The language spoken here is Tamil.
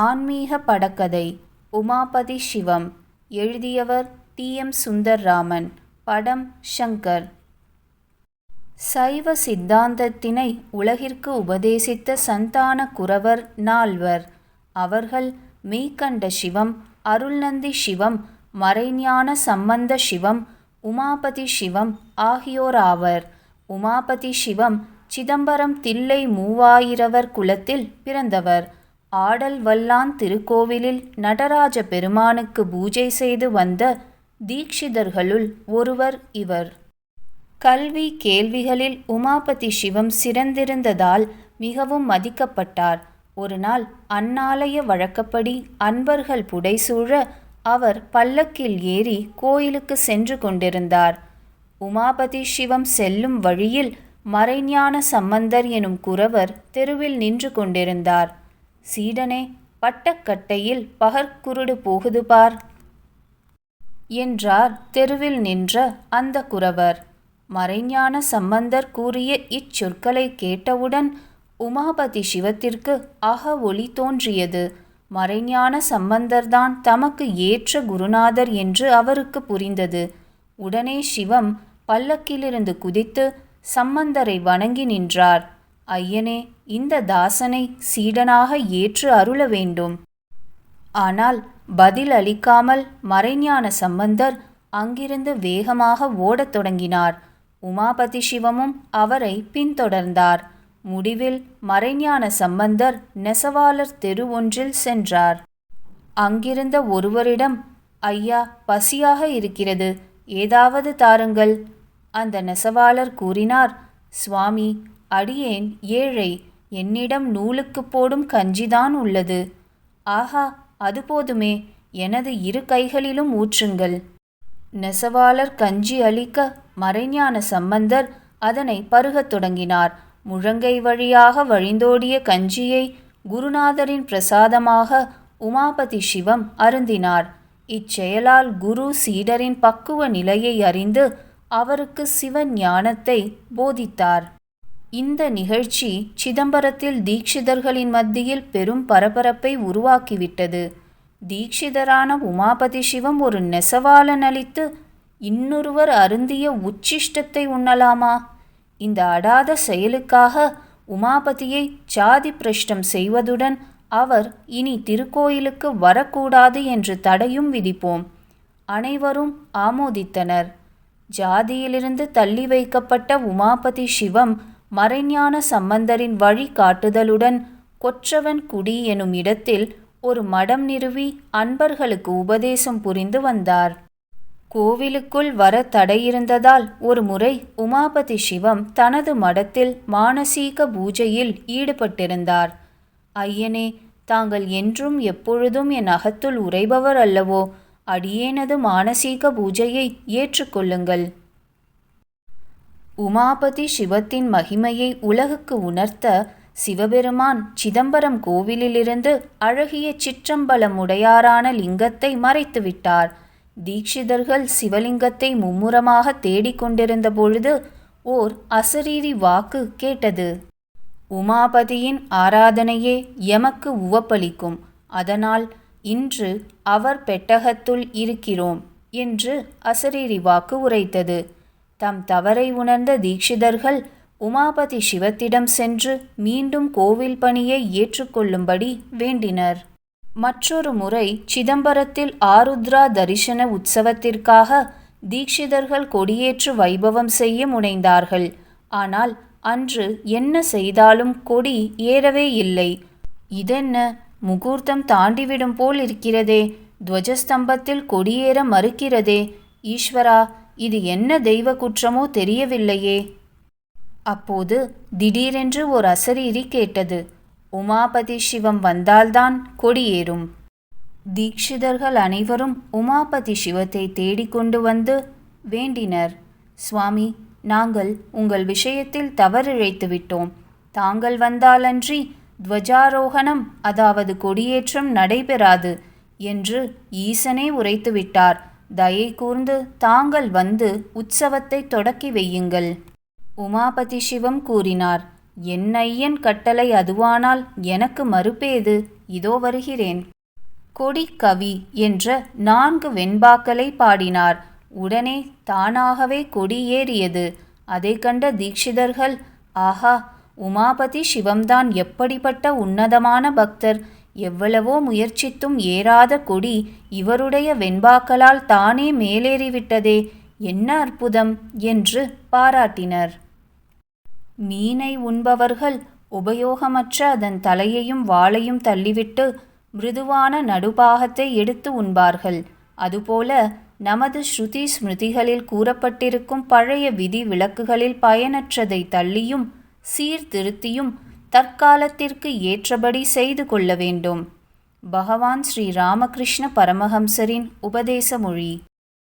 ஆன்மீக படக்கதை உமாபதி சிவம் எழுதியவர் டி. எம். சுந்தர்ராமன் படம் ஷங்கர் சைவ சித்தாந்தத்தினை உலகிற்கு உபதேசித்த சந்தான குரவர் நால்வர். அவர்கள் மெய்கண்ட சிவம் அருள்நந்தி சிவம் மறைஞான சம்பந்த சிவம் உமாபதி சிவம் ஆகியோராவர் உமாபதி சிவம் சிதம்பரம் தில்லை மூவாயிரவர் குலத்தில் பிறந்தவர். ஆடல் வல்லான் திருக்கோவிலில் நடராஜ பெருமானுக்கு பூஜை செய்து வந்த தீக்ஷிதர்களுள் ஒருவர் இவர். கல்வி கேள்விகளில் உமாபதி சிவம் சிறந்திருந்ததால் மிகவும் மதிக்கப்பட்டார். ஒருநாள் அன்னாலய வழக்கப்படி அன்பர்கள் புடைசூழ அவர் பல்லக்கில் ஏறி கோயிலுக்கு சென்று கொண்டிருந்தார். உமாபதி சிவம் செல்லும் வழியில் மறைஞான சம்பந்தர் எனும் குரவர் தெருவில் நின்று கொண்டிருந்தார். சீடனே பட்டக்கட்டையில் பகற்குருடு போகுது பார். என்றார் தெருவில் நின்ற அந்த குரவர் மறைஞான சம்பந்தர் கூறிய இச்சொற்களை கேட்டவுடன் உமாபதி சிவத்திற்கு அக ஒளி தோன்றியது. மறைஞான சம்பந்தர்தான் தமக்கு ஏற்ற குருநாதர் என்று அவருக்கு புரிந்தது. உடனே சிவம் பல்லக்கிலிருந்து குதித்து சம்பந்தரை வணங்கி நின்றார். ஐயனே இந்த தாசனை சீடனாக ஏற்று அருள வேண்டும். ஆனால் பதில் அளிக்காமல் மறைஞான சம்பந்தர் அங்கிருந்து வேகமாக ஓடத் தொடங்கினார். உமாபதி சிவமும் அவரை பின்தொடர்ந்தார். முடிவில் மறைஞான சம்பந்தர் நெசவாளர் தெரு ஒன்றில் சென்றார். அங்கிருந்த ஒருவரிடம் ஐயா பசியாக இருக்கிறது ஏதாவது தாருங்கள். அந்த நெசவாளர் கூறினார் சுவாமி அடியேன் ஏழை என்னிடம் நூலுக்கு போடும் கஞ்சிதான் உள்ளது. ஆஹா அது போதுமே எனது இரு கைகளிலும் ஊற்றுங்கள். நெசவாளர் கஞ்சி அளிக்க மறைஞான சம்பந்தர் அதனை பருகத் தொடங்கினார். முழங்கை வழியாக வழிந்தோடிய கஞ்சியை குருநாதரின் பிரசாதமாக உமாபதி சிவம் அருந்தினார். இச்செயலால் குரு சீடரின் பக்குவ நிலையை அறிந்து அவருக்கு சிவ ஞானத்தை போதித்தார். இந்த நிகழ்ச்சி சிதம்பரத்தில் தீக்ஷிதர்களின் மத்தியில் பெரும் பரபரப்பை உருவாக்கிவிட்டது. தீக்ஷிதரான உமாபதி சிவம் ஒரு நெசவாளன் அளித்து இன்னொருவர் அருந்திய உச்சிஷ்டத்தை உண்ணலாமா? இந்த அடாத செயலுக்காக உமாபதியை சாதி பிரஷ்டம் செய்வதுடன் அவர் இனி திருக்கோயிலுக்கு வரக்கூடாது என்று தடையும் விதிப்போம். அனைவரும் ஆமோதித்தனர். ஜாதியிலிருந்து தள்ளி வைக்கப்பட்ட உமாபதி சிவம் மறைஞான சம்பந்தரின் வழி காட்டுதலுடன் கொற்றவன் குடி எனும் இடத்தில் ஒரு மடம் நிறுவி அன்பர்களுக்கு உபதேசம் புரிந்து வந்தார். கோவிலுக்குள் வர தடையிருந்ததால் ஒரு முறை உமாபதி சிவம் தனது மடத்தில் மானசீக பூஜையில் ஈடுபட்டிருந்தார். ஐயனே தாங்கள் என்றும் எப்பொழுதும் என் அகத்துள் உறைபவர் அல்லவோ? அடியேனது மானசீக பூஜையை ஏற்றுக்கொள்ளுங்கள். உமாபதி சிவத்தின் மகிமையை உலகுக்கு உணர்த்த சிவபெருமான் சிதம்பரம் கோவிலிலிருந்து அழகிய சிற்றம்பலமுடையாரான லிங்கத்தை மறைத்துவிட்டார். தீக்ஷிதர்கள் சிவலிங்கத்தை மும்முரமாக தேடிக்கொண்டிருந்த பொழுது ஓர் அசரீரி வாக்கு கேட்டது. உமாபதியின் ஆராதனையே எமக்கு உவப்பளிக்கும். அதனால் இன்று அவர் பெட்டகத்துள் இருக்கிறோம் என்று அசரீரி வாக்கு உரைத்தது. தம் தவறை உணர்ந்த தீக்ஷிதர்கள் உமாபதி சிவத்திடம் சென்று மீண்டும் கோவில் பணியை ஏற்றுக்கொள்ளும்படி வேண்டினர். மற்றொரு முறை சிதம்பரத்தில் ஆருத்ரா தரிசன உற்சவத்திற்காக தீக்ஷிதர்கள் கொடியேற்று வைபவம் செய்ய முனைந்தார்கள். ஆனால் அன்று என்ன செய்தாலும் கொடி ஏறவே இல்லை. இதென்ன? முகூர்த்தம் தாண்டிவிடும் போல் இருக்கிறதே. துவஜஸ்தம்பத்தில் கொடியேற மறுக்கிறதே. ஈஸ்வரா இது என்ன தெய்வ குற்றமோ தெரியவில்லையே. அப்போது திடீரென்று ஒரு அசரீரி கேட்டது. உமாபதி சிவம் வந்தால்தான் கொடியேறும் தீக்ஷிதர்கள் அனைவரும் உமாபதி சிவத்தை தேடிக்கொண்டு வந்து வேண்டினர். சுவாமி நாங்கள் உங்கள் விஷயத்தில் தவறிழைத்து விட்டோம். தாங்கள் வந்தாலன்றி துவஜாரோகணம் அதாவது கொடியேற்றம் நடைபெறாது என்று ஈசனே உரைத்துவிட்டார் தயை கூர்ந்து தாங்கள் வந்து உற்சவத்தை தொடக்கி வையுங்கள். உமாபதி சிவம் கூறினார் என் ஐயன் கட்டளை அதுவானால் எனக்கு மறுப்பேது? இதோ வருகிறேன். கொடி கவி என்ற நான்கு வெண்பாக்களை பாடினார். உடனே தானாகவே கொடி ஏறியது. அதை கண்ட தீட்சிதர்கள் ஆஹா உமாபதி சிவம்தான் எப்படிப்பட்ட உன்னதமான பக்தர். எவ்வளவோ முயற்சித்தும் ஏறாத கொடி இவருடைய வெண்பாக்களால் தானே மேலேறிவிட்டதே என்ன அற்புதம் என்று பாராட்டினர். மீனை உண்பவர்கள் உபயோகமற்ற அதன் தலையையும் வாளையும் தள்ளிவிட்டு மிருதுவான நடுபாகத்தை எடுத்து உண்பார்கள். அதுபோல நமது ஸ்ருதி ஸ்மிருதிகளில் கூறப்பட்டிருக்கும் பழைய விதி விளக்குகளில் பயனற்றதை தள்ளியும் சீர்திருத்தியும் தற்காலத்திற்கு ஏற்றபடி செய்து கொள்ள வேண்டும். பகவான் ஸ்ரீ ராமகிருஷ்ண பரமஹம்சரின் உபதேச மொழி.